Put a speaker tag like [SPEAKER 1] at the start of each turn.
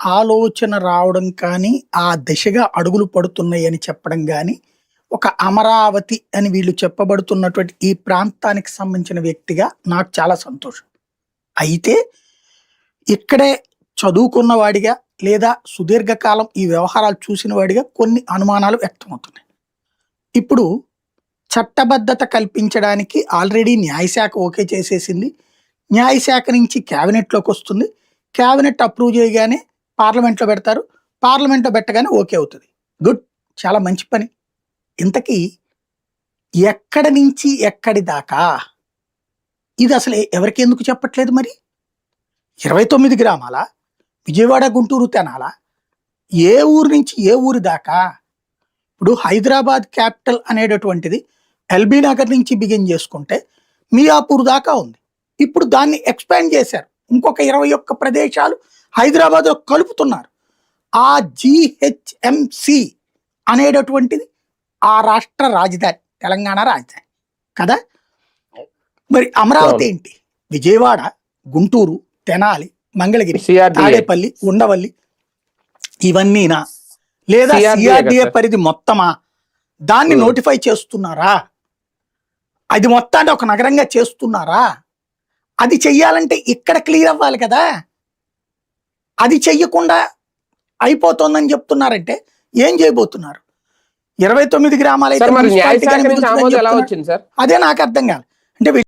[SPEAKER 1] ఆలోచన రావడం కానీ ఆ దిశగా అడుగులు పడుతున్నాయి అని చెప్పడం కానీ ఒక అమరావతి అని వీళ్ళు చెప్పబడుతున్నటువంటి ఈ ప్రాంతానికి సంబంధించిన వ్యక్తిగా నాకు చాలా సంతోషం. అయితే ఇక్కడే చదువుకున్న వాడిగా లేదా సుదీర్ఘకాలం ఈ వ్యవహారాలు చూసిన వాడిగా కొన్ని అనుమానాలు వ్యక్తమవుతున్నాయి. ఇప్పుడు చట్టబద్ధత కల్పించడానికి ఆల్రెడీ న్యాయశాఖ ఓకే చేసేసింది. న్యాయశాఖ నుంచి క్యాబినెట్లోకి వస్తుంది. క్యాబినెట్ అప్రూవ్ చేయగానే పార్లమెంట్లో పెడతారు. పార్లమెంట్లో పెట్టగానే ఓకే అవుతుంది. గుడ్. చాలా మంచి పని. ఇంతకీ ఎక్కడి నుంచి ఎక్కడి దాకా? ఇది అసలు ఎవరికి ఎందుకు చెప్పట్లేదు మరి? ఇరవై తొమ్మిది గ్రామాల విజయవాడ గుంటూరు తెనాల ఏ ఊరు నుంచి ఏ ఊరు దాకా? ఇప్పుడు హైదరాబాద్ క్యాపిటల్ అనేటటువంటిది ఎల్బీ నగర్ నుంచి బిగిన్ చేసుకుంటే మియాపూర్ దాకా ఉంది. ఇప్పుడు దాన్ని ఎక్స్పాండ్ చేశారు. ఇంకొక ఇరవై ఒక్క ప్రదేశాలు హైదరాబాద్లో కలుపుతున్నారు. ఆ జిహెచ్ఎంసి అనేటటువంటిది ఆ రాష్ట్ర రాజధాని తెలంగాణ రాజధాని. కదా? మరి అమరావతి. ఏంటి? విజయవాడ గుంటూరు తెనాలి మంగళగిరి తాడేపల్లి ఉండవల్లి ఇవన్నీనా? లేదా సిఆర్డిఏ. పరిధి మొత్తమా? దాన్ని. నోటిఫై చేస్తున్నారా? అది మొత్తాన్ని ఒక నగరంగా చేస్తున్నారా? అది చెయ్యాలంటే ఇక్కడ క్లియర్ అవ్వాలి కదా? అది చెయ్యకుండా అయిపోతుందని చెప్తున్నారంటే ఏం చేయబోతున్నారు? ఇరవై తొమ్మిది గ్రామాలు అదే నాకు అర్థం కాదు అంటే